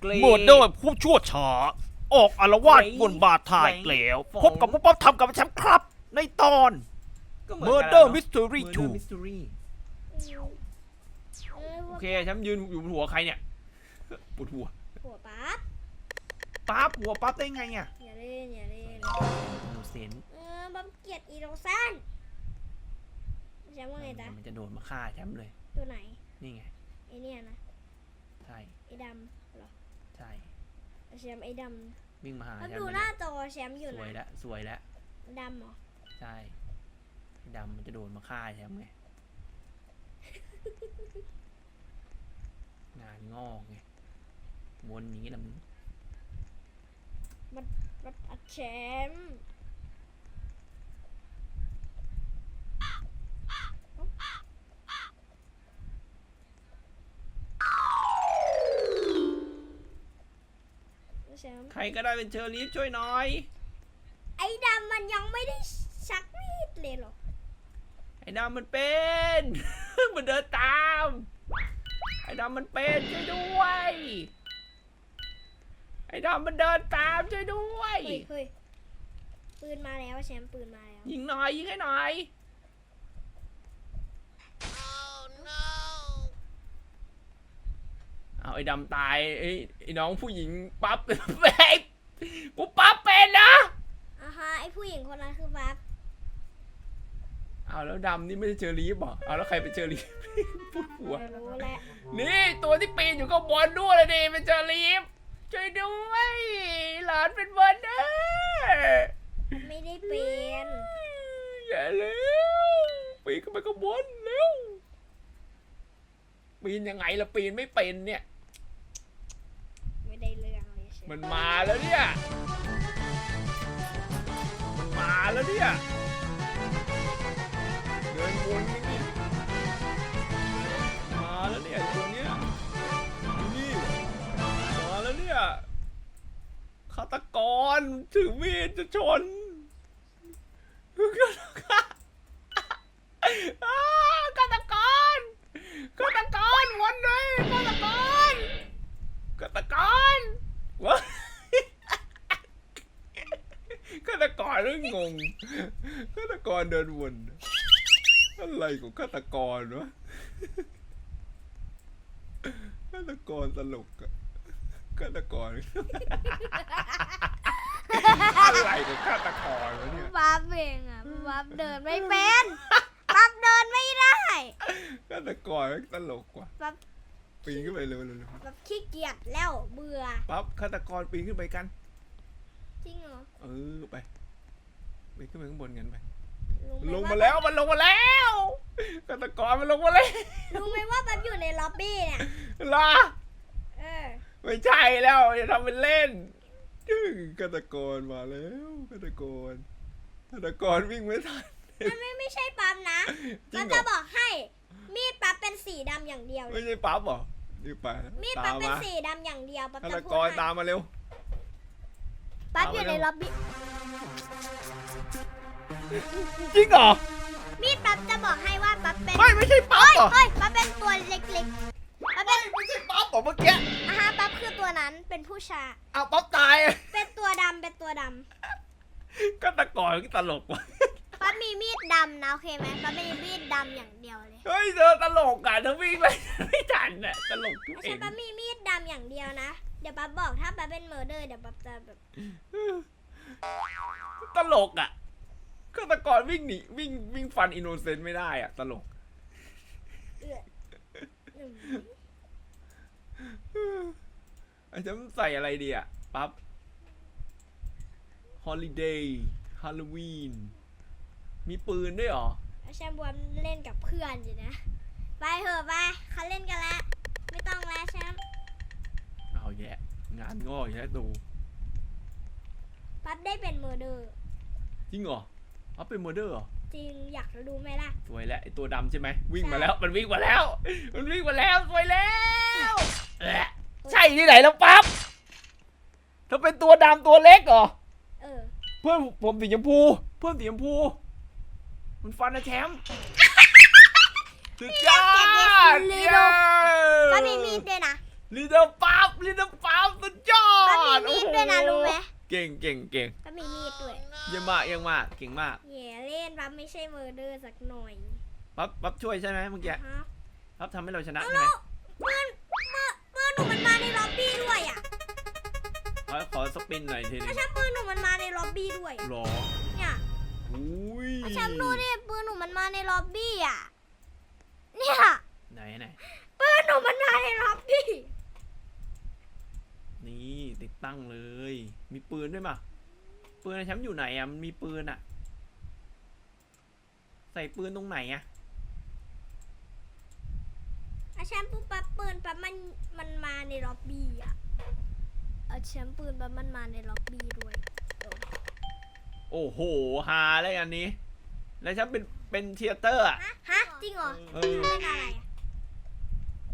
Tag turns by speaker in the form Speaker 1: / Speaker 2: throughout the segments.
Speaker 1: เกรย์
Speaker 2: เมื่อเดิมผู้ชั่วช้าออกอารวาส
Speaker 1: เกรย์
Speaker 2: บนบาทายเกลว
Speaker 1: ฟอง
Speaker 2: พบกับผู้ป๊อปทำกับแชมป์ครับ ในตอน
Speaker 1: ก็เหมือน
Speaker 2: Murder
Speaker 1: กัน
Speaker 2: Mystery
Speaker 1: เนอะ Murder
Speaker 2: 2
Speaker 1: Mystery
Speaker 3: เออ
Speaker 1: โอเคฉันยืนอยู่บนหัวใครเนี่ยปวดหัว
Speaker 3: หัวปั๊บ
Speaker 1: ปั๊บหัวปั๊บได้ไงอะ
Speaker 3: อย่าเล่นอย่าเล่น
Speaker 1: โนเซน
Speaker 3: เออบัมเกลียดอีโรซันแชมป์ว่าไงจ๊ะ
Speaker 1: มันจะโดนมาฆ่าแชมป์เลย
Speaker 3: ตัวไหน
Speaker 1: นี่ไง
Speaker 3: ไอเนี่ยนะ
Speaker 1: ใช่
Speaker 3: ไอดำเหรอ
Speaker 1: ใช่
Speaker 3: แชมป์ไอด
Speaker 1: วิ่งมาหาำ
Speaker 3: แล้ว
Speaker 1: แชม
Speaker 3: ดู
Speaker 1: ป์
Speaker 3: ห
Speaker 1: เลย
Speaker 3: น้าจอแชมป์อยู่
Speaker 1: สวย
Speaker 3: นะ
Speaker 1: แล้วสวยแล้ว
Speaker 3: ดำเหรอ
Speaker 1: ใช่ไอ้ดำมันจะโดนมาฆ่าแชมป์ไงงานงอกไงวนอย่างนี้นะมึง
Speaker 3: รถอัดแชมป์ แชมป์
Speaker 1: ใครก็ได้เป็นเชอรี่ช่วยหน่อย
Speaker 3: ไอ้ดำมันยังไม่ได้ชักมีดเลยเหรอ
Speaker 1: ไอ้ดำมันเป็น มันเดินตาม ไอ้ดำมันเป็นช่วยด้วย ไอ้ดำมันเดินตามช่วยด้วย
Speaker 3: เฮ้ยเฮ้ยปืนมาแล้วแชมป์ปืนมาแล้ว
Speaker 1: ยิงหน่อยยิงให้หน่อย เอาไอ้ดำตายไอ้ไอ้น้องผู้หญิงปั๊บแบกกูปั๊บเป็นนะ
Speaker 3: อ่าฮะไอ้ผู้หญิงคนนั้นคือปั๊บ
Speaker 1: เอาแล้วดำนี่ไม่ใช่เชอรี่บอกเอาแล้วใครเป็นเชอรี่พูดหัว
Speaker 3: ไม่รู้แหละ
Speaker 1: นี่ตัวที่ปีนอยู่ข้างบนด้วยเลยดิเป็นเชอรี่ช่วยด้วยหลานเป็นเบอร์เดอร์
Speaker 3: ไม่ได้เป็น
Speaker 1: อย่าเร็วปีนขึ้นไปข้างบนเร็ว ปีนยังไงล่ะปีนไม่เป็นเนี่ย
Speaker 3: ไม่ได้เรื่องเลยใช่ไหม
Speaker 1: มันมาแล้วเนี่ย มันมาแล้วเนี่ย เดินวนนี่มาแล้วเนี่ยตัวเนี้ยนี่มาแล้วเนี่ยฆาตกรถือมีดจะชนอ้าฆาตกร ฆาตกรวนเลยฆาตกรฆาตกรวะฆาตกรเรื่องงงฆาตกรเดินวนอะไรของฆาตกรวะฆาตกรตลกอะฆาตกรอะไรของฆาตกรวะเนี่ย
Speaker 3: ปั๊บเองอะปั๊บเดินไม่เป็นปั๊บเดินไม่ ได้
Speaker 1: ฆาตกรแม่งตลกกว่า
Speaker 3: ปั๊บ
Speaker 1: ปีนขึ้นไปเร็วเร็วเร็ว
Speaker 3: ปั๊บขี้เกียจแล้วเบื่อ
Speaker 1: ปั๊บฆาตกรปีนขึ้นไปกัน
Speaker 3: จริงเหรอ
Speaker 1: เออไปไปขึ้นไปข้างบนกันไป
Speaker 3: รู้
Speaker 1: ลง
Speaker 3: ไห
Speaker 1: มาแล้วมันลงมาแล้วฆาตกรมันลงมาแล้ว
Speaker 3: รู้ไหมว่าปั๊บอยู่ในล็อบบี้เนี่ย
Speaker 1: ล่ะ
Speaker 3: เออ
Speaker 1: ไม่ใช่แล้วอย่าทำเป็นเล่นฆาตกรมาแล้วฆาตกรฆาตกรวิ่งไม่ทัน
Speaker 3: มันไม่ไม่ใช่ปั๊บนะ
Speaker 1: จริ
Speaker 3: ปั๊
Speaker 1: ง
Speaker 3: บ
Speaker 1: เหร
Speaker 3: จะ
Speaker 1: อ
Speaker 3: บอกให้ มีดปั๊บเป็นสีดำอย่างเดียวเล
Speaker 1: ไม่
Speaker 3: ย
Speaker 1: ใช่ปั๊บเหรอนี่ไปแล้ว
Speaker 3: มีด
Speaker 1: ตา
Speaker 3: ปั๊บ
Speaker 1: ม
Speaker 3: เป็น
Speaker 1: มา
Speaker 3: สีดำอย่างเดียวปั๊บ
Speaker 1: ฆา
Speaker 3: จะ
Speaker 1: ต
Speaker 3: พู
Speaker 1: กร
Speaker 3: ดให้
Speaker 1: ตามมาเร็ว
Speaker 3: ปั๊บอยู่
Speaker 1: ตามมา
Speaker 3: ใน
Speaker 1: เร็ว
Speaker 3: ล็อบบี้
Speaker 1: จริงเหรอ
Speaker 3: มีดปั๊บจะบอกให้ว่าปั๊บเป็น
Speaker 1: ไม่ไม่ใช่ปั๊บ
Speaker 3: เฮ้ย
Speaker 1: เหรอ
Speaker 3: เฮ้ยปั๊บเป็นตัวเล็กๆปั๊บเป็น
Speaker 1: ไม่ใช่ปั๊บเหรอเมื่อกี้
Speaker 3: อาฮะปั๊บคือตัวนั้นเป็นผู้ชาย
Speaker 1: เอาปั๊บตาย
Speaker 3: เป็นตัวดำเป็นตัวด
Speaker 1: ฆาตกรก็ตลกว่ะำ
Speaker 3: ปั๊บมีมีดดำนะโอเคไหมปั๊บมีมีดดำอย่างเดียวเลย
Speaker 1: เฮ้ยเธอตลกอะเธอวิ่งไปไม่ทันอะตลกทุก
Speaker 3: ไม่
Speaker 1: เอ
Speaker 3: ใช่
Speaker 1: ง
Speaker 3: ปั๊บมีมีดดำอย่างเดียวนะ เดี๋ยวปั๊บบอกถ้าปั๊บเป็นเมอร์เดอร์เดี๋ยวปั๊บจะแบบ
Speaker 1: ตลกอะฆาตกรวิ่งหนีวิ่งวิ่งฟันอินโนเซนต์ไม่ได้อะตลก
Speaker 3: เอื้ออืม
Speaker 1: ไอ้ฉันใส่อะไรดีอะ ปั๊บฮอ มีปืนด้วยเหรอ
Speaker 3: แล้วแชมบวมเล่นกับเพื่อนอยู่นะ ไปเถอะไปเขาเล่นกันแล้ว ไม่ต้องแล้วแชมป์
Speaker 1: เอาแยะ งานงอกแยะตู
Speaker 3: ปั๊บได้เป็นเมอร์เดอร์
Speaker 1: จริงเหรอปั๊บเป็นมอร์เดอร์เหรอ
Speaker 3: จริงอยากรู้ไหมล่ะ
Speaker 1: สวยแล้วไอตัวดำใช่ไหมวิ่งมา
Speaker 3: ใช่
Speaker 1: แล้วมันวิ่งมาแล้ว มันวิ่งมาแล้วสวยแล้วแหละใช่ที่ไหนแล้วปั๊บเธอเป็นตัวดำตัวเล็กเหรอ
Speaker 3: เออ
Speaker 1: เพื่อนผมสีชมพู เพื่อนสีชมพู มันฟันนะแชมป์สุดยอด
Speaker 3: Little ก็มีมีดด้วยนะ
Speaker 1: ลิตเติ้ลปั๊บลิตเติ้ลปั๊บเก่งเก่งเก่ง
Speaker 3: ก็มีมีดด้วย
Speaker 1: เยี่ยมมากเยี่ยมมากเก่งมาก
Speaker 3: แย่เล่นปั๊บไม่ใช่เมอร์เดอร์สักหน่อย
Speaker 1: ปั๊บปั๊บช่วยใช่ไหมเมื่อกี้
Speaker 3: ฮะ
Speaker 1: ปั๊บทำให้เราชนะ
Speaker 3: เอา
Speaker 1: ใช่ไหม
Speaker 3: แล้วเพื่อนเมื่อเมื่อหนูมันมาในล็อบบี้ด้วยอะ
Speaker 1: ขอขอสปินหน่อยทีนึ
Speaker 3: ไม่
Speaker 1: ง
Speaker 3: ใช่ปืนหนูมันมาในล็อบบี้ด้วย
Speaker 1: หรอ
Speaker 3: เนี่ย
Speaker 1: อุ้ย
Speaker 3: แชมป์ดูดิปืนหนูมันมาในล็อบบี้อะ เนี่ย
Speaker 1: ไหนไหน
Speaker 3: ปืนหนูมันมาในล็อบบี้
Speaker 1: นี่ติดตั้งเลย มีปืนด้วยมั้ยปืนในแชมป์อยู่ไหนอะมันมีปืนอะ ใส่ปืนตรงไหนอะ
Speaker 3: อาแชมป์ปุ๊บปั๊บปืนปั๊บมันมันมาในล็อบบี้อะเอาแชมป์ปืนปั๊บมันมาในล็อบบี้ด้วย
Speaker 1: โอ้โหฮาเลยอันนี้ แล้วแชมป์เป็นเป็นเทยเตอร์อะ
Speaker 3: ฮะฮะจริงเหรอ
Speaker 1: เออ
Speaker 3: เป็นอะไรอะ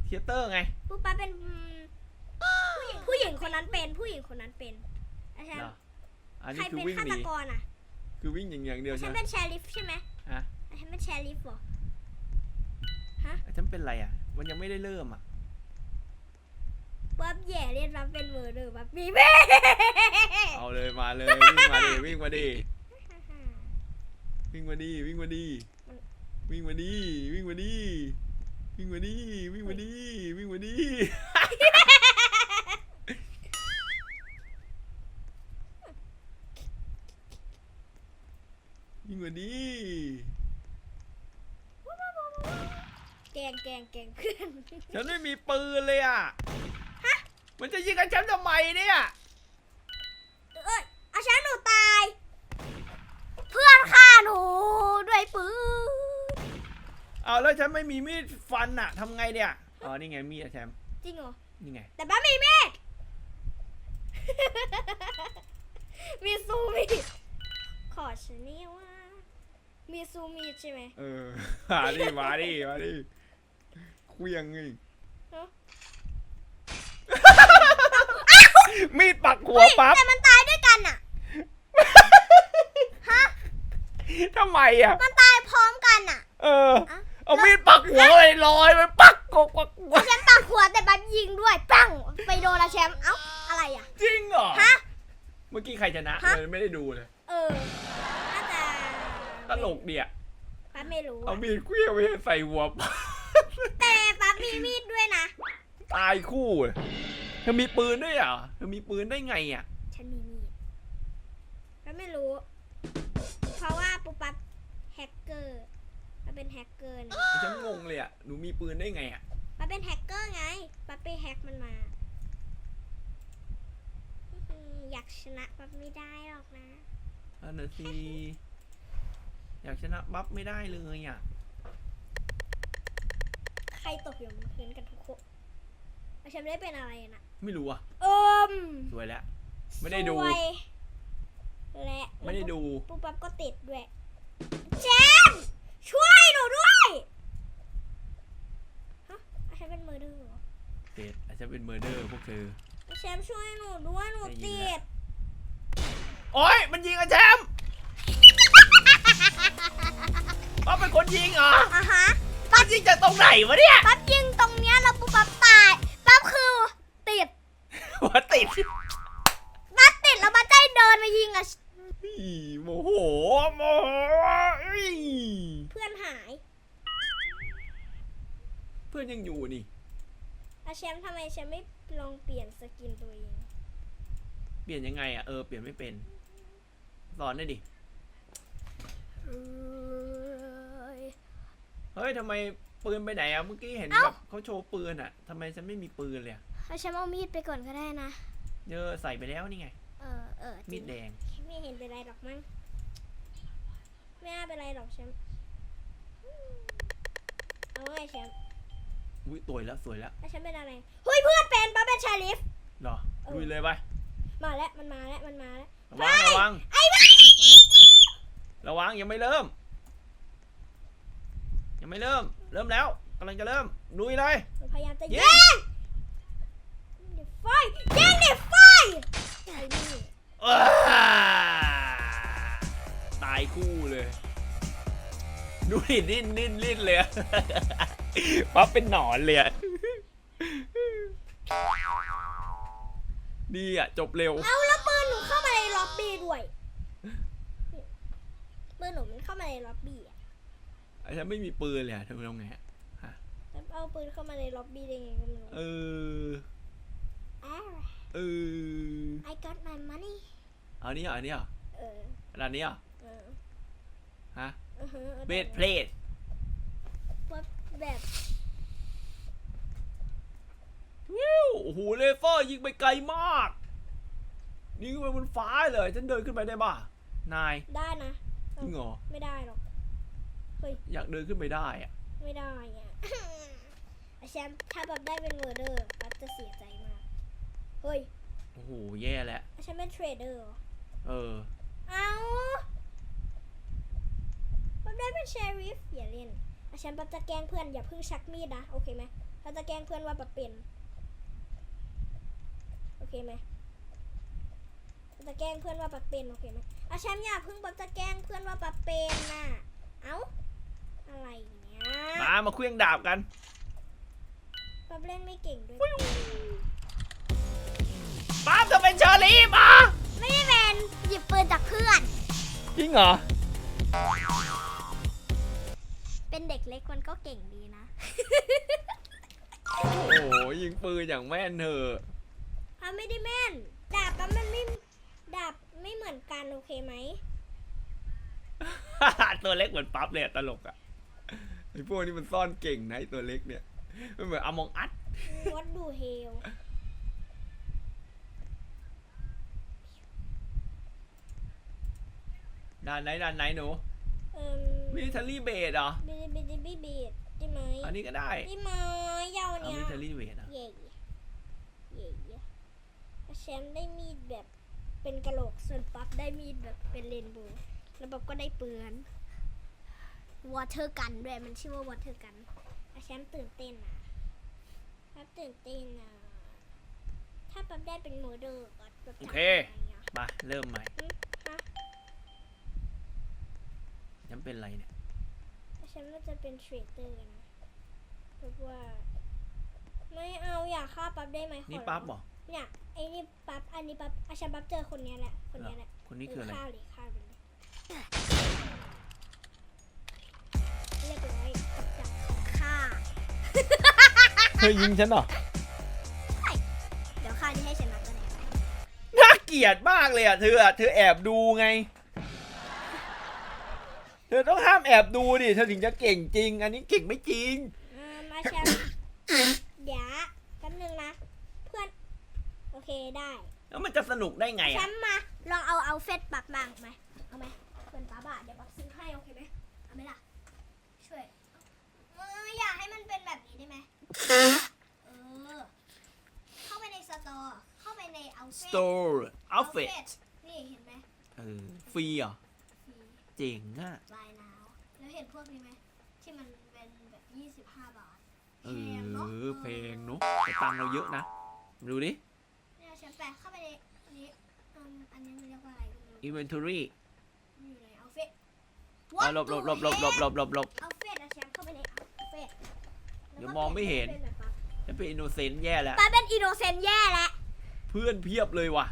Speaker 1: เทยเตอร์ไง
Speaker 3: ปุ๊บปั๊บเป็นอืมผู้หญิงผู้หญิงคนนั้นเป็นผู้หญิงคนนั้นเป็นอาแชม
Speaker 1: เหรอ
Speaker 3: ป์
Speaker 1: อัน
Speaker 3: ใคร
Speaker 1: นี้คือ
Speaker 3: เป็น
Speaker 1: วิ่ง
Speaker 3: ฆา
Speaker 1: ห
Speaker 3: ต
Speaker 1: นี
Speaker 3: กรอะ
Speaker 1: คือวิ่งอย่างอย่างเดียว
Speaker 3: อาแช
Speaker 1: ใช่
Speaker 3: ม
Speaker 1: ไห
Speaker 3: ป์
Speaker 1: ม
Speaker 3: เป็นแชร์ลิฟใช่ไหม
Speaker 1: ฮะ
Speaker 3: อาแชมป์เป็นแชร์ลิฟเหรอ
Speaker 1: แชมป์เป็นไรอะ มันยังไม่ได้เริ่มอะ
Speaker 3: ปั๊บแย่เรียนปั๊บเป็นเมอร์เดอร์ปั๊บมีแม่
Speaker 1: เอาเลยมาเลยวิ่งมาดิวิ่งมาดิวิ่งมาดิวิ่งมาดิวิ่งมาดิวิ่งมาดิวิ่งมาดิวิ่งมาดิวิ่งมาดิวิ่งมาดิ
Speaker 3: แกงแกงแกงเพื่อน
Speaker 1: ฉันไม่มีปืนเลยอะ มันจะยิงกันฉันทำไมเนี่ย
Speaker 3: เอ้ยอาแชมป์หนูตาย เพื่อนฆ่าหนูด้วยปืน
Speaker 1: เอาแล้วฉันไม่มีมีดฟันอะทำไงเนี่ยอ๋อนี่ไงมีดอะแชมป์
Speaker 3: จริงเหรอ
Speaker 1: นี่ไง
Speaker 3: แต่บ้ามีมีด มีซูมีดขอฉันนี่ว่า มีซูมีดใช่ไหม
Speaker 1: เออมาดิมาดิมาดิคุยยังไง
Speaker 3: ฮะ
Speaker 1: มีดปักหัวปั๊บ
Speaker 3: แต่มันตายด้วยกันอะฮะ
Speaker 1: ทำไมอะ
Speaker 3: มันตายพร้อมกันอะ
Speaker 1: เออ
Speaker 3: อะ
Speaker 1: เอามีดปักหัวเลยลอยไปปักกกปักปั
Speaker 3: อากแชมป์ปักหัวแต่บัสยิงด้วยปังไปโดนอาแชมป์เอ้าอะไรอะ
Speaker 1: จริงเหรอ
Speaker 3: ฮะ
Speaker 1: เมื่อกี้ใครชนะ
Speaker 3: ฮะ
Speaker 1: เลยไม่ได้ดูเลย
Speaker 3: เออน่าจะ
Speaker 1: ตลกเดีย
Speaker 3: ปั๊บไม่รู้
Speaker 1: เอา
Speaker 3: อะ
Speaker 1: มีดเคลี้ยงไปใส่หัวปั๊บ
Speaker 3: แต่ปั๊บมีมีดด้วยนะ
Speaker 1: ตายคู่เลยเธอมีปืนด้วยเหรอเธอมีปืนได้ไงอะ
Speaker 3: ฉันมีมีดปั๊บไม่รู้ เพราะว่าปุ๊บปั๊บแฮกเกอร์ปั๊บเป็นแฮกเกอร์นะ
Speaker 1: ฉันงงเลยอะ หนูมีปืนได้ไงอะ
Speaker 3: ปั๊บเป็นแฮกเกอร์ไงปั๊บไปแฮกมันมาอื้อหืออยากชนะปั๊บไม่ได้หรอกนะ
Speaker 1: อันนั้นสิ อยากชนะบัฟไม่ได้เลยอะ
Speaker 3: ใครตกอยู่บนพื้นกันทุกคน อาแชมป์ได้เป็นอะไรนะ
Speaker 1: ไม่รู้อะ
Speaker 3: เอิม
Speaker 1: สวยแล้ว ไม่ได้ดู
Speaker 3: สวยและ
Speaker 1: ไม่ได้ดู
Speaker 3: ปุ๊บปั๊บก็ติดด้วยแชมป์ช่วยหนูด้วยฮะอาแชมป์เป็นมือดื้อเหรอ
Speaker 1: เด็ดอาจจะเป็นเมอร์เดอร์พวกเธอ
Speaker 3: อาแชมป์ช่วยหนูด้วยหนู
Speaker 1: ได้ยิน
Speaker 3: ติ
Speaker 1: แล้ว
Speaker 3: ด
Speaker 1: โอ้ยมันยิงอาแชมป์ปั๊บเป็นคนยิงเหรอ
Speaker 3: อะฮะ
Speaker 1: ปั๊บยิงจากตรงไหนวะเนี่ย
Speaker 3: ปั๊บยิงตรงเนี้ยแล้วปุ๊บปั๊บตายปั๊บคือติด
Speaker 1: หัวติด
Speaker 3: ปั๊บติดแล้วมาได้เดินมายิงอะ
Speaker 1: อีโมโหโมโหอี
Speaker 3: เพื่อนหาย
Speaker 1: เพื่อนยังอยู่นี่
Speaker 3: อาแชมป์ทำไมแชมป์ไม่ลองเปลี่ยนสกินตัวเอง
Speaker 1: เปลี่ยนยังไงอะเออเปลี่ยนไม่เป็นสอนได้ดิ
Speaker 3: เอ้ย
Speaker 1: เฮ้ยทำไมปืนไปไหนอะเมื่อกี้เห็น
Speaker 3: เอ้า
Speaker 1: แบบเขาโชว์ปืนอะทำไมฉันไม่มีปืนเลยอะ
Speaker 3: อาแชมป์เอามีดไปก่อนก็ได้นะ
Speaker 1: เยอะใส่ไปแล้วนี่ไง
Speaker 3: เออเออจ
Speaker 1: มี
Speaker 3: ริ
Speaker 1: ด
Speaker 3: ง
Speaker 1: แดง
Speaker 3: ไม่เห็นเป็นไรหรอกมั้งไม่น่าเป็นไรหรอกแชมป์เอาไงแชมป์
Speaker 1: อุ้ยสวยแล้วสวยแล้ว
Speaker 3: แล้วแชมป์เป็นอะไรเฮ้ยเพื่อนเป็นป้าเป็นชาลิฟ
Speaker 1: เหรอ
Speaker 3: เออ
Speaker 1: ลุยเลยไป
Speaker 3: มาแล้วมันมาแล้วมันมาแล้ว
Speaker 1: ระวัง ระวัง
Speaker 3: ไอ้บ้า
Speaker 1: ระวังยังไม่เริ่ม ยังไม่เริ่ม เริ่มแล้วกำลังจะเริ่มลุยเลย
Speaker 3: หนูพยายามจะ
Speaker 1: ยิ
Speaker 3: ยิ
Speaker 1: ง
Speaker 3: งเดี๋ยว ไฟยิงเดี๋ยวไฟไอ้นี่
Speaker 1: อ้าตายคู่เลย ดูดิดิ้นดิ้นดิ้นเลยอะปั๊บเป็นหนอนเลยอะดีอะ จบเร็ว
Speaker 3: เอาแล้วปืนหนูเข้ามาในอบบี้ด้วยปืนหนูมันเข้ามาในล็อบบี้อะ
Speaker 1: ไอ้ฉันไม่มีปืนเลยอะเธอทำไงอะ
Speaker 3: แล้วเอาปืนเข้ามาในล็อบบี้ได้ไงก็ไม่รู้
Speaker 1: เออ
Speaker 3: อ้าว
Speaker 1: เออ
Speaker 3: I got my money
Speaker 1: เอาอันนี้เหรออันนี้เหรอ
Speaker 3: เออ
Speaker 1: อันนี้เหรอ
Speaker 3: เออ
Speaker 1: ฮะ
Speaker 3: อือฮึ
Speaker 1: เบสเพลส
Speaker 3: ว่าแบบ
Speaker 1: วิวโอ้โหเลเซอร์ยิงไปไกลมากยิงไปบนฟ้าเลยฉันเดินขึ้นไปได้ป่ะนาย
Speaker 3: ได้นะ
Speaker 1: จริงเหรอ
Speaker 3: ไม่ได้หรอก
Speaker 1: อยากเดินขึ้นไปได้อะ
Speaker 3: ไม่ได้อะแชมป์ถ้าแบบได้เป็นเมอร์เดอร์ปั๊บจะเสียใจมาก เฮ้ย
Speaker 1: โอ้โห แย่แล้ว
Speaker 3: แชมป์เป็นเทรดเดอร์เหรอ
Speaker 1: เออ
Speaker 3: เอาปั๊บได้เป็นเชอริฟอย่าเล่นแชมป์ปั๊บจะแกล้งเพื่อนอย่าเพิ่งชักมีดนะ โอเคไหมเราจะแกล้งเพื่อนว่าปั๊บเป็น โอเคไหมเราจะแกล้งเพื่อนว่าปั๊บเป็นโอเคไหมอาแชมป์อย่าเพิ่งปั๊บจะแกล้งเพื่อนว่าปั๊บเป็นน่ะ เอ้า อะไรเนี่ย
Speaker 1: มา มาเคลื่องดาบกัน
Speaker 3: ปั๊บเล่นไม่เก่งด้วย
Speaker 1: ป้าบเธอเป็นเชอรี่มา
Speaker 3: ไม่ได้เป็นหยิบปืนจากเพื่อน
Speaker 1: จริงเหรอ
Speaker 3: เป็นเด็กเล็กมันก็เก่งดีนะ
Speaker 1: โอ้โหยิงปืนอย่างแม่นเถอะ
Speaker 3: ปั๊บไม่ได้แม่น ดาบปั๊บมันไม่ ดาบไม่เหมือนกัน โอเคไหม
Speaker 1: ตัวเล็กเหมือนปั๊บเลยอะตลกอะไอพวกนี้มันซ่อนเก่งนะไอตัวเล็กเนี่ยมันเหมือนอมองอัด
Speaker 3: วัดดูเฮล
Speaker 1: ด้านไหนด้านไหนหนู
Speaker 3: เอ่ม
Speaker 1: มิลิเทอรี่เบสเหรอ
Speaker 3: บีบีบีบีบีดได้ไหม
Speaker 1: อันนี้ก็ได้
Speaker 3: ได้ไหมยาว
Speaker 1: เอา
Speaker 3: เนี้
Speaker 1: มิ
Speaker 3: ย
Speaker 1: ลิเทอรี่เบสอะ
Speaker 3: เย่เย่เย่แชมป์ได้มีดแบบเป็นกระโหลกส่วนปั๊บได้มีดแบบเป็นเรนโบว์แล้วปั๊บก็ได้ปืนวอเตอร์กันด้วยมันชื่อว่าวอเตอร์กันแชมป์ตื่นเต้นอะปั๊บตื่นเต้นอะถ้าปั๊บได้เป็นโมเดอร์ก็แบบ
Speaker 1: โอเคมาเริ่มใหม่
Speaker 3: ฮะ
Speaker 1: ยังเป็นไรเนี่ย
Speaker 3: ฉันว่าจะเป็นเทรดเดอร์นะเพราะว่า ไม่เอาอยากฆ่าปั๊บได้ไหมขอ
Speaker 1: นี่
Speaker 3: ร้อง
Speaker 1: ปั๊บเหรอ
Speaker 3: เนี่ยไอ้นี่ปั๊บอันนี้ปั๊บอาชันปั๊บเจอคนเนี้ยแหละคนเนี้ยแหละ
Speaker 1: คนนี้คืออะไร
Speaker 3: ฆ่าเลยฆ่าไปเลยเรียบร้อยจับฆ่า
Speaker 1: เธอยิงฉันเหรอ
Speaker 3: เดี๋ยวฆ่าที่ให้ชนะตัวไหน
Speaker 1: น่าเกลียดมากเลยอะเธออะเธอแอบดูไง เธอต้องห้ามแอบดูดิเธอถึงจะเก่งจริง อันนี้เก่งไม่จริง
Speaker 3: อ่ามาแชมป์เดี๋ยวแป๊บนึงนะ เพื่อน โอเคได้
Speaker 1: แล้วมันจะสนุกได้ไง
Speaker 3: แช
Speaker 1: อะ
Speaker 3: มป์มา ลองเอาเอาเฟสปักบางไหมเอาไหมเพื่อนป้าบาทเดี๋ยวปักซื้อให้โอเคไหมเอาไหมล่ะ ช่วยเอออยากให้มันเป็นแบบนี้ได้ไหมเออ เข้าไปในสตอร์เข้าไปในเอาเฟส
Speaker 1: store outfit
Speaker 3: นี่เห็นไหม
Speaker 1: เออฟรีเหรอ
Speaker 3: ฟรี
Speaker 1: เจ๋งอะ
Speaker 3: ลายนาวแล้วเห็นพวกนี้ไหมที่มันเป็นแบบ25บาท
Speaker 1: เออเพลงเนอะแต่ตังค์เราเยอะนะ ดูดิ
Speaker 3: เนี่ยฉันแปะเข้าไปในอันนี้อืมอันนี้มันเรียกว่าอะไรก็ไม่รู้
Speaker 1: inventory
Speaker 3: อยู่ในเอาเฟส
Speaker 1: เอาหลบหลบหลบหลบหลบหลบหลบหลบ
Speaker 3: เอาเฟสอะแชมป์เข้าไปในเอาเฟส
Speaker 1: เดี๋ยวมองไม่เห็นจะเป็นอินโนเซนต์แย่แล้ว
Speaker 3: ป้าเป็นอินโนเซนต์แย่แล้ว
Speaker 1: เพื่อนเพียบเลยว่ะ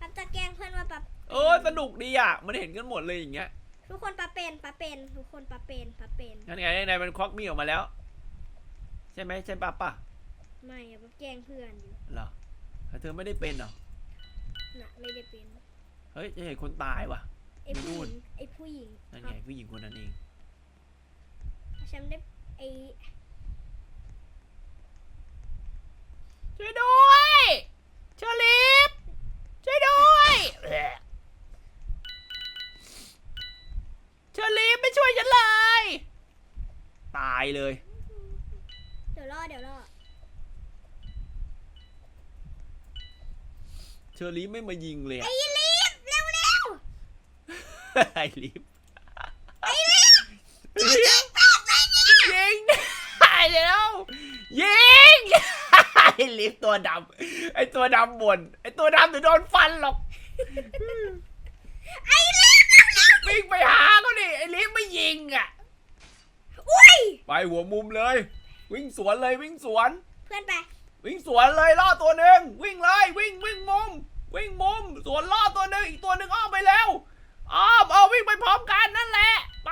Speaker 3: ป้าจะแกล้งเพื่อนว่าป้า
Speaker 1: เออสนุกดีอะ มันเห็นกันหมดเลยอย่างเงี้ย
Speaker 3: ทุกคนป้าเป็นป้าเป็นทุกคนป้าเป็นป้าเป็น
Speaker 1: นั่นไงนายมันควักมีดออกมาแล้ว ใช่ไหมใช่ปะป่ะ
Speaker 3: ไม่อะป้าแกล้งเพื่อนอยู่
Speaker 1: เหรอแต่เธอไม่ได้เป็นเหรอ
Speaker 3: น่ะไม่ได้เป็น
Speaker 1: เฮ้ยจะเห็นคนตายว่ะ
Speaker 3: ไอ้ผู้ห
Speaker 1: นู่
Speaker 3: ญิ
Speaker 1: น
Speaker 3: งไอ้ผู้หญิง
Speaker 1: นั่นไงผู้หญิงคนนั้นเอง
Speaker 3: ฉันได้ไอ้
Speaker 1: ช่วยด้วยเชอลิฟช่วยด้วยเชอลิฟไม่ช่วยฉันเลย ตาย เลย
Speaker 3: เดี๋ยวรอเดี๋ยวรอ
Speaker 1: เชอลิฟไม่มายิงเลยอะ
Speaker 3: ไอ้ลีฟเร็วเร็ว
Speaker 1: ไอ้ลิฟ
Speaker 3: ไอ้ลีฟ
Speaker 1: ลิฟยิงได้แล้วยิงไอ้ลิฟตัวดำไอ้ตัวดำบ่นไอ้ตัวดำเดี๋ยวโดนฟันหรอก
Speaker 3: ไอ้ลีฟเร็วเร็ว
Speaker 1: วิ่งไปหาเขาดิไอ้ลิฟไม่ยิงอะ
Speaker 3: อุ้ย
Speaker 1: ไปหัวมุมเลย วิ่งสวนเลยวิ่งสวน
Speaker 3: เพื่อนไป
Speaker 1: วิ่งสวนเลยล่อตัวหนึ่งวิ่งเลยวิ่งวิ่งมุม วิ่งมุม สวนล่อตัวหนึ่งอีกตัวหนึ่งอ้อมไปแล้วอ้อมเอาวิ่งไปพร้อมกันนั่นแหละ ไป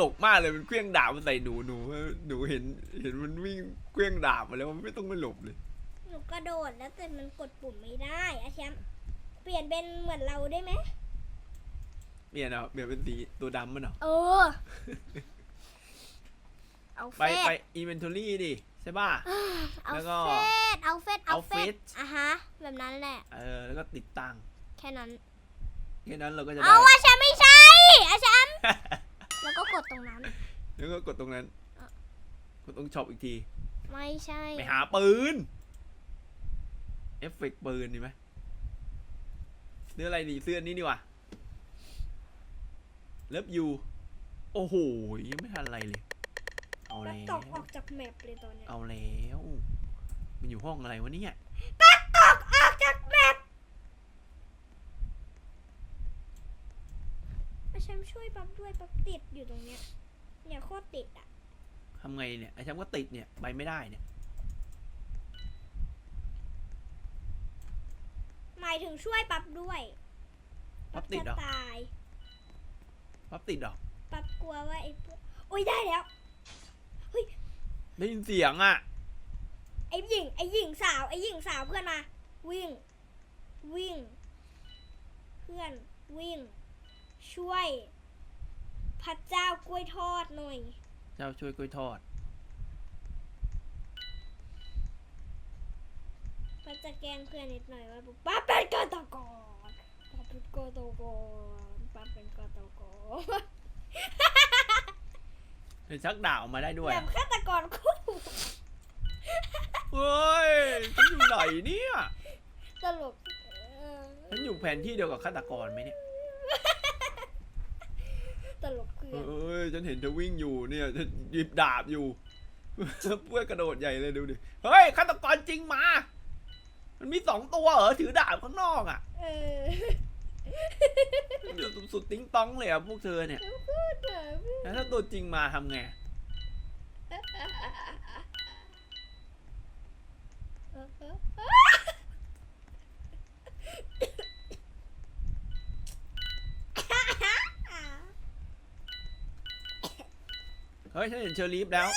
Speaker 1: ลกมากเลยมันเครื่องดาบมันใส่หนูหนูหนูเห็นเห็นมันวิ่งเครื่องดาบมาแล้วมันไม่ต้องไปหลบเลย
Speaker 3: หนูกระโดดแล้วแต่มันกดปุ่มไม่ได้อาแชมป์เปลี่ยนเป็นเหมือนเราได้ไหม
Speaker 1: เปลี่ยนเอาเปลี่ยนเป็นสีตัวดำมันเหรอ
Speaker 3: เออ เอาเฟ
Speaker 1: ไป
Speaker 3: ส
Speaker 1: ไปอินเวนทอรี่ดิใช่ป่ะ
Speaker 3: เอา
Speaker 1: แล้วก็
Speaker 3: เฟสเอาเฟสเอาเฟส
Speaker 1: outfit
Speaker 3: อะฮะ แบบนั้นแหละ
Speaker 1: เออแล้วก็ติดตั้ง
Speaker 3: แค่นั้น
Speaker 1: แค่นั้นเราก็จะ
Speaker 3: เอา
Speaker 1: ได้
Speaker 3: อาแชมป์ไม่ใช่อาแชมป์ แล้วก็กดตรงนั้น
Speaker 1: แล้วก็กดตรงนั้น
Speaker 3: อะ
Speaker 1: กดตรงช็อปอีกที
Speaker 3: ไม่ใช่
Speaker 1: ไปหาปืน เอฟเฟกต์ปืนดีไหมเสื้ออะไรดีเสื้อนี้ดีกว่าเลิฟยูโอ้โหยังไม่ทันอะไรเลย เอา
Speaker 3: แล้ว
Speaker 1: แล้ว
Speaker 3: ตกออกจากแมปเลยตอนเนี้ย
Speaker 1: เอาแล้ว มันอยู่ห้องอะไรวะเนี่ย
Speaker 3: ตกออกจากแมปอา แชมป์ช่วยปั๊บด้วยปั๊บติดอยู่ตรงเนี้ย เนี่ยโคตรติดอะ
Speaker 1: ทำไงเนี่ยไอ้แชมป์ก็ติดเนี่ยไปไม่ได้เนี่ย
Speaker 3: หมายถึงช่วยปั๊บด้วย
Speaker 1: ปั๊บติดเหรอ
Speaker 3: จะตาย
Speaker 1: ปั๊บติดเหรอ
Speaker 3: ปั๊บกลัวว่าไอ้พวกอุ้ยได้แล้ว
Speaker 1: ได้ยินเสียงอะ
Speaker 3: ไอ้หญิงไอ้หญิงสาวไอ้หญิงสาวเพื่อนมาวิ่ง วิ่ง เพื่อนวิ่ง ช่วย พระเจ้ากล้วยทอดหน่อย
Speaker 1: เจ้าช่วยกล้วยทอด
Speaker 3: ป้าจะแกล้งเพื่อนนิดหน่อยว่าป้าเป็นกาตกรป้าเป็นกาตกรป้าเป็นกาตกร
Speaker 1: เดี๋ยวชักดาบออกมาได้ด้วย
Speaker 3: แบบฆาตกรคู่
Speaker 1: เฮ้ยฉันอยู่ไหนเนี่ย
Speaker 3: ตลกเออ
Speaker 1: ฉันอยู่แผนที่เดียวกับฆาตกรไหมเนี่ย
Speaker 3: ตลกเพื่อน
Speaker 1: เอ้ยฉันเห็นเธอวิ่งอยู่เนี่ยฉันหยิบดาบอยู่ เพื่อนกระโดดใหญ่เลยดูดิ เฮ้ยฆาตกรจริงมา มันมีสองตัวเหรอถือดาบข้างนอกอะ
Speaker 3: เออ
Speaker 1: อยู่สุดๆติ้งต้องเลยอะพวกเธอเนี่ย
Speaker 3: พูดเหรอ
Speaker 1: แล้วถ้าตัวจริงมาทำไง เฮ้ยฉันเห็นเชอรีฟแล้ว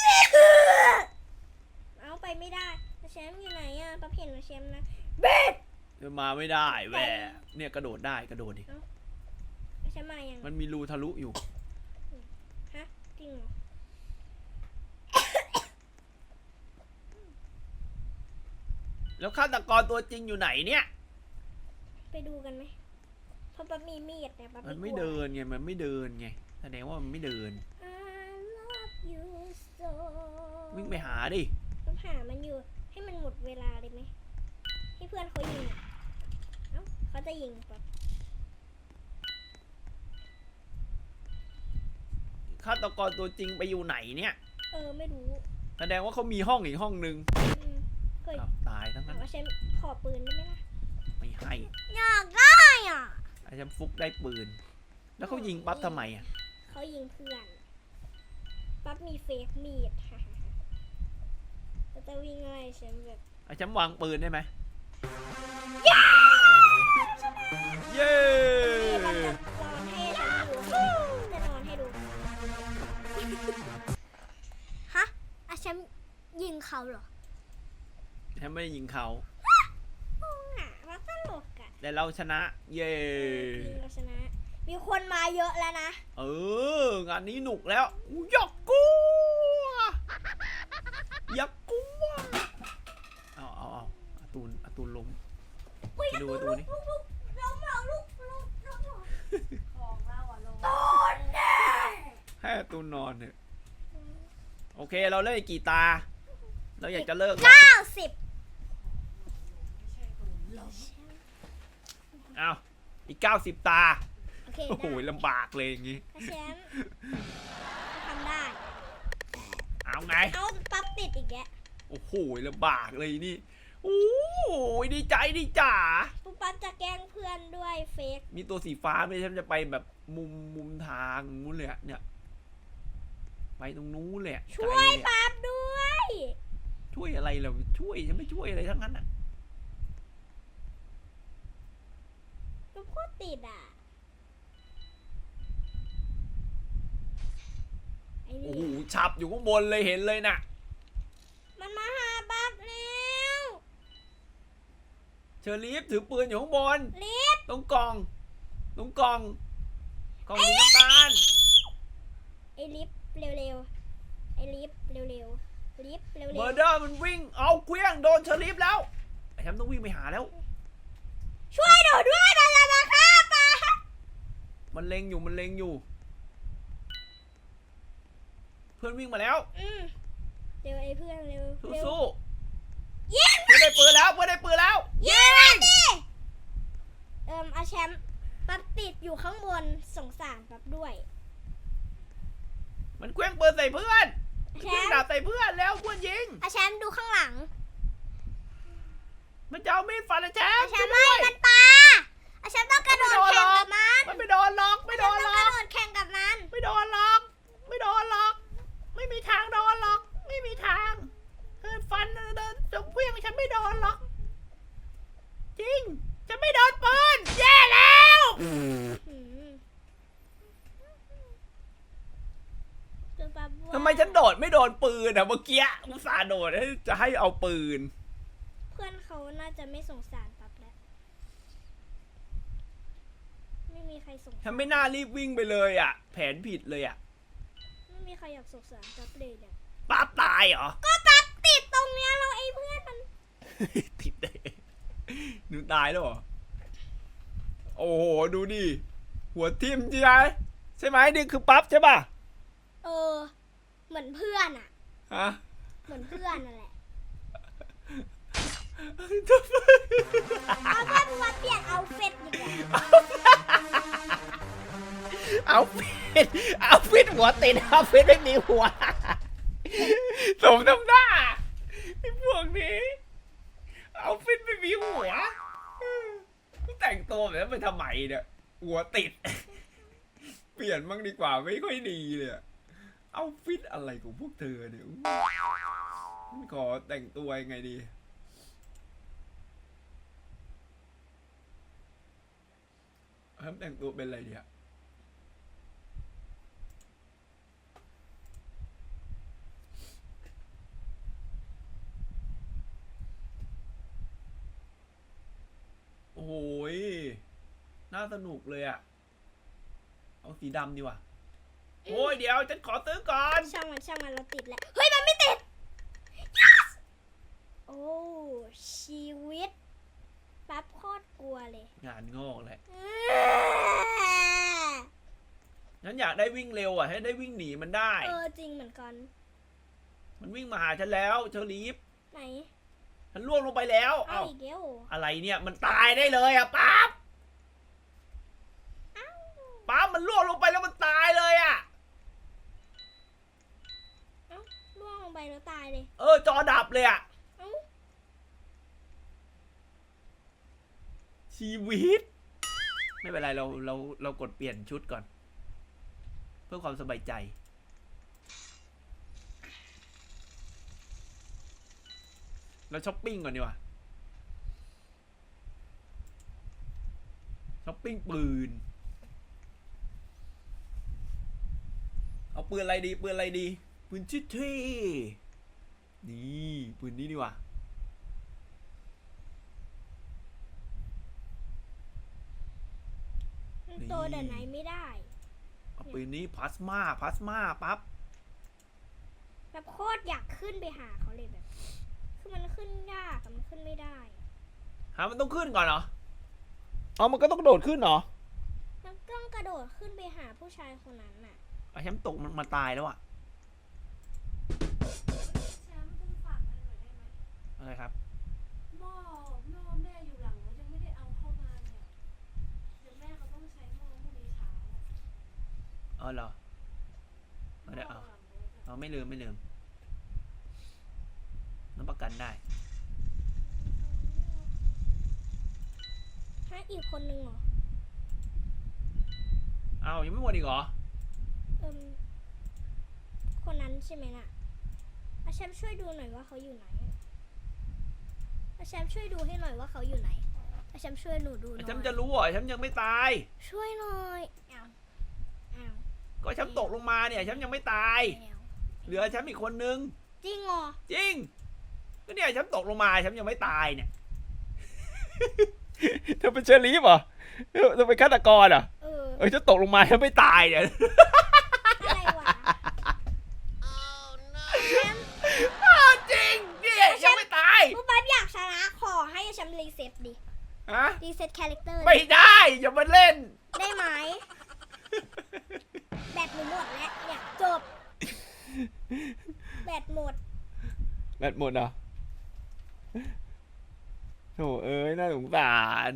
Speaker 3: เอาไปไม่ได้แชมป์อยู่ไหนอะป้าเห็นว่าแชมป์นะเบ็ด
Speaker 1: เธอมาไม่ได้แหวเนี่ยกระโดดได้กระโดดดิ
Speaker 3: แชมป์มายัง
Speaker 1: มันมีรูทะลุอยู่
Speaker 3: ฮะจริงเหรอ
Speaker 1: แล้วฆาตกรตัวจริงอยู่ไหนเนี่ย
Speaker 3: ไปดูกันไหมเพราะป้ามีมีดเนี่ยป้า
Speaker 1: มัน
Speaker 3: ก
Speaker 1: ไม่
Speaker 3: ลัว
Speaker 1: เดินไง มันไม่เดินไง แสดงว่ามันไม่เดิน
Speaker 3: I love you so
Speaker 1: วิ่งไปหาดิ
Speaker 3: ต้องหามันอยู่ ให้มันหมดเวลาเลยไหม ให้เพื่อนเขายิงอะเอ้าเขาจะยิงปะ
Speaker 1: ฆาตกรตัวจริงไปอยู่ไหนเนี่ย
Speaker 3: เออ ไม่รู้
Speaker 1: แสดงว่าเขามีห้องอีกห้องนึง
Speaker 3: อืมเฮ้ย
Speaker 1: อ้าวตายทั้งนั้น
Speaker 3: เอาแชมป์ขอปืนได้ไหมล่ะ
Speaker 1: ไม่ให้
Speaker 3: อยากได้อะ
Speaker 1: ไอ้แชมป์ฟุกได้ปืน แล้วเขายิงปั๊บทำไมอะ
Speaker 3: เขายิงเพื่อน ปั๊บมีเฟกมีดฮ่าฮ่าฮ่าแล้วจะวิ่งไล่แชมป์แบบ
Speaker 1: ไอ้แชมป์วางปืนได้ไหมเย้
Speaker 3: นี่มันจะนอนให้แชมป์ดูจะนอนให้ดูฮะอาแชมป์ยิงเขาเหรอ
Speaker 1: แชมป์ไม่ได้ยิงเขา
Speaker 3: งงอะว่าตลกอะ
Speaker 1: แต่เราชนะ เย้
Speaker 3: ทีมเราชนะ มีคนมาเยอะแล้วนะ
Speaker 1: เอองานนี้หนุกแล้วอู้อยากกลัวอยากกลัวเอาเอาเอาอาตูนอาตูนล้ม
Speaker 3: อุ้ย
Speaker 1: ไปดู
Speaker 3: ลูก
Speaker 1: ดู
Speaker 3: ลูก
Speaker 1: นี่
Speaker 3: ลูกลูกล้มเราลูกลูกลูกลูก
Speaker 4: ของเราอะลง
Speaker 3: โดนแน่
Speaker 1: ให้อาตูนนอนเถอะโอเคเราเล่นอีกกี่ตา เราอยากจะเลิกแล้ว
Speaker 3: เก้าสิบ
Speaker 1: เอาอีกเก้าสิบตา
Speaker 3: โอ เค
Speaker 1: โอ้โห
Speaker 3: ได้
Speaker 1: ลำบากเลยอย่างงี้
Speaker 3: อาแชมป์ทำได้
Speaker 1: เอาไง
Speaker 3: เอาปั๊บติดอีกแก
Speaker 1: โอ้โหลำบากเลยนี่โอ้ยดีใจดีจ๋า
Speaker 3: ปุ๊บปั๊บจะแกล้งเพื่อนด้วยเฟก
Speaker 1: มีตัวสีฟ้าไหมฉันจะไปแบบมุมมุมทางนู้นเลยอะเนี่ย ไปตรงนู้นเลยอะ
Speaker 3: ช่วย
Speaker 1: ไกลเลยอะ
Speaker 3: ปั๊บด้วย
Speaker 1: ช่วยอะไรเราช่วยฉันไม่ช่วยอะไรทั้งนั้นอะ
Speaker 3: ปุ๊บโคตรติดอะ อ้นี่
Speaker 1: โอ้โหฉับอยู่ข้างบนเลยเห็นเลยน่ะ
Speaker 3: มันมาหาบัฟแล้ว
Speaker 1: เชอรีฟถือปืนอยู่ข้างบน
Speaker 3: ลิฟ
Speaker 1: ตรงกล่อง ตรงกล่อง กล่องสีน้ำตาล
Speaker 3: ไอ้ลิฟเร็วๆไอ้ลิฟเร็วๆลิฟเร็ว
Speaker 1: เมอร์เดอร์มันวิ่ง เอาเคลี้ยงโดนเชอรีฟแล้ว ไอ้แชมป์ต้องวิ่งไปหาแล้ว
Speaker 3: ๆช่วยหนูด้วยมันจะมาฆ่าปา
Speaker 1: มันเล็งอยู่ มันเล็งอยู่เพื่อนวิ่งมาแล้ว
Speaker 3: อืมเร็วไอ้เพื่อนเร็ว
Speaker 1: สู้
Speaker 3: เร็ว
Speaker 1: สู้
Speaker 3: ยิง
Speaker 1: เพื่อนได้ปืนแล้วเพื่อนได้ปืนแล้ว
Speaker 3: ยิงมันดิเอิมอาแชมป์ปั๊บติดอยู่ข้างบนสงสารปั๊บด้วย
Speaker 1: มันเคลี้ยงปืนใส่เพื่อนมัน
Speaker 3: แช
Speaker 1: เคลี้ยง
Speaker 3: มป์
Speaker 1: ดาบใส่เพื่อนแล้วเพื่อนยิง
Speaker 3: อาแชมป์ดูข้างหลัง
Speaker 1: มันจะเอามีดฟันไอ้แชม
Speaker 3: อา
Speaker 1: ป์
Speaker 3: แช
Speaker 1: ช่ว
Speaker 3: ม
Speaker 1: ย
Speaker 3: ป์ไม่
Speaker 1: ด้วย
Speaker 3: มันปาอาแชมป์ต้องกระโดด
Speaker 1: ไม่โดน
Speaker 3: แข่ง
Speaker 1: หรอก
Speaker 3: กับมัน
Speaker 1: มันไม่โดนล็อกไม่โดน
Speaker 3: ต้
Speaker 1: ล็
Speaker 3: อง
Speaker 1: อก
Speaker 3: กระโดดแข่งกับมัน
Speaker 1: ไม่โดนล็อกไม่โดนล็อก ไม่มีทางโดนล็อก ไม่มีทางเออฟันเดินจงเพี้ยงฉันไม่โดนล็อก จริง ฉันไม่โดนปืนแย่แล้ว
Speaker 3: อืมจนปั๊บว่า
Speaker 1: ทำไมฉันโดดไม่โดนปืนอะเมื่อกี้อุตส่าห์โดดให้จะให้เอาปืน
Speaker 3: เพื่อนเขาน่าจะไม่สงสารปั๊บแล้วไม่มีใครสง
Speaker 1: ฉั
Speaker 3: สานร
Speaker 1: ไม่น่ารีบวิ่งไปเลยอะแผนผิดเลยอะ
Speaker 3: ไม่มีใครอยากสงสารปั๊บเลยเนี่ย
Speaker 1: ป้าบตายเหรอ
Speaker 3: ก็ปั๊บติดตรงเนี้ยเราไอ้เพื่อนมัน
Speaker 1: ติดเลยหนูตายแล้วเหรอ โอ้โห ดูดิหัวทิ่มใช่ไหมใช่ไหมนี่คือปั๊บใช่ป่ะ
Speaker 3: เออ เหมือนเพื่อนอะ
Speaker 1: ฮะ
Speaker 3: เหมือนเพื่อนนั่นแหละ
Speaker 1: ทำไม
Speaker 3: เอาเพื่อนมาเปลี่ยนเอาเฟตดีกว่า
Speaker 1: เอาฟิตเอาฟิตหัวติดเอาฟิตไม่มีหัว สมน้ำหน้าไอ้พวกนี้ เอาฟิตไม่มีหัวแต่งตัวแบบนั้ไปทำไมเนี่ยหัวติด เปลี่ยนบ้างดีกว่าไม่ค่อยดีเลยเอาฟิตอะไรของพวกเธอเนี่ยขอแต่งตัวยังไงดีเฮ้ยแต่งตัวเป็นอะไรเนี่ย โอ้ยน่าสนุกเลยอะเอาสีดำดีกว่าโอ้ยเดี๋ยวฉันขอซื้อก่อน
Speaker 3: ช่างมันช่างมันเราติดแล้ว เฮ้ย มันไม่ติด yes โอ้ชีวิตปั๊บโคตรกลัวเลย
Speaker 1: งานงอกแหละ
Speaker 3: อ่า
Speaker 1: ฉันอยากได้วิ่งเร็วอะ ให้ได้วิ่งหนีมันได้
Speaker 3: เออจริงเหมือนกัน
Speaker 1: มันวิ่งมาหาฉันแล้วเชอรีฟ
Speaker 3: ไหน
Speaker 1: ฉันล่วงลงไปแล้ว
Speaker 3: เอา
Speaker 1: เอ้า
Speaker 3: อีกแล้ว
Speaker 1: อะไรเนี่ยมันตายได้เลยอะปั๊บ
Speaker 3: เอ้า
Speaker 1: ปั๊บมันล่วงลงไปแล้วมันตายเลยอะ
Speaker 3: เอ้าล่วงลงไปแล้วตายเลย
Speaker 1: เออจอดับเลยอะ
Speaker 3: เอ้า
Speaker 1: ชีวิต ไม่เป็นไรเราเราเรากดเปลี่ยนชุดก่อน เพื่อความสบายใจ เราช้อปปิ้งก่อนดีกว่าช้อปปิ้งปืน เอาปืนอะไรดี ปืนอะไรดี ปืนชิดที่นี่ปืนนี้ดีกว่า
Speaker 3: มันโตแต่ไหนไม่ได้
Speaker 1: เอาปืนนี้พลาสมาพลาสมาปั๊บ
Speaker 3: แบบโคตรอยากขึ้นไปหาเขาเลยแบบ คือมันขึ้นยากอะมันขึ้นไม่ได้
Speaker 1: ฮะมันต้องขึ้นก่อนเหรอ เอามันก็ต้องโดดขึ้นเหรอ
Speaker 3: มันต้องกระโดดขึ้นไปหาผู้ชายคนนั้นน่ะ
Speaker 1: ไอ้แชมป์ตกมันมาตายแล้วอะ
Speaker 4: แชมป์คุณฝากอะไรหน่อยได้ไหม
Speaker 1: อะไรครับ
Speaker 4: หม้อหม้อแม่อยู่หลังรถยังไม่ได้เอาเข้ามาเนี่ยเดี๋ยวแม่เขาต้องใช้หม้อพรุ่งนี้เช้าอะ
Speaker 1: เออเหรอเอาได้เอา
Speaker 4: หม้อหลังรถอะ
Speaker 1: เอาไม่ลืมไม่ลืม น้ำประกันได้
Speaker 3: ฮะอีกคนนึงเหรอ
Speaker 1: เอายังไม่หมดอีกเหรอ
Speaker 3: เอิมคนนั้นใช่ไหมน่ะอาแชมป์ช่วยดูหน่อยว่าเขาอยู่ไหนอาแชมป์ช่วยดูให้หน่อยว่าเขาอยู่ไหนอาแชมป์ช่วยหนูดูหน่
Speaker 1: ไอ้
Speaker 3: อย
Speaker 1: แชมป์จะรู้เหรอไอ้แชมป์ยังไม่ตาย
Speaker 3: ช่วยหน่อยอ้าวอ้าว
Speaker 1: ก็แชมป์ตกลงมาเนี่ยแชมป์ยังไม่ตายเหลือแชมป์อีกคนนึง
Speaker 3: จริงเหรอ
Speaker 1: จริง ก็เนี่ยแชมป์ตกลงมาแชมป์ยังไม่ตายเนี่ย เธอเป็นเชอรี่เหรอเธอเธอเป็นฆาตกรเหรอะ
Speaker 3: เออ
Speaker 1: เออฉันตกลงมาฉันไม่ตายเนี่ย
Speaker 3: อะไรวะแชมป์
Speaker 1: อ้าวจริงเนี่ยยังไม่ตาย
Speaker 3: ผู้ปั๊บอยากชนะขอให้แชมป์รีเซ็ตดิ
Speaker 1: ฮะ
Speaker 3: รีเซ็ตคาแรคเตอร์
Speaker 1: ไม่ได้ อย่ามาเล่น
Speaker 3: ได้ไหม แบตหนูหมดแล้วเนี่ยจบ แบตหมด
Speaker 1: แบตหมดเหรอ โถเอ้ยน่าสงสาร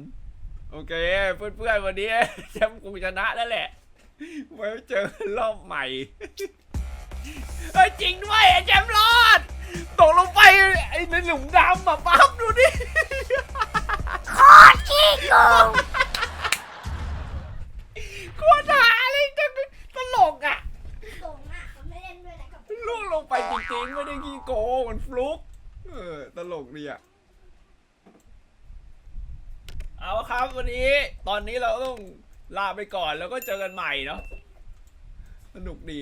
Speaker 1: โอเค เพื่อนๆวันนี้แชมป์คงชนะแล้วแหละไว้เจอกันรอบใหม่เฮ้ยจริงด้วยไอ้แชมป์รอดตกลงไปไอ้ในหลุมดำอะปั๊บดูดิ
Speaker 3: โคตรขี้โกง
Speaker 1: โคตรหาอะไรจะตลกอะ
Speaker 3: โกงอะเขาไม่เล่นด้วยนะกับ
Speaker 1: ล่วงลงไปจริงๆไม่ได้ขี้โกงมันฟลุกเออตลกดีอะ เอาครับวันนี้ ตอนนี้เราต้องลาไปก่อนแล้วก็เจอกันใหม่เนาะสนุกดี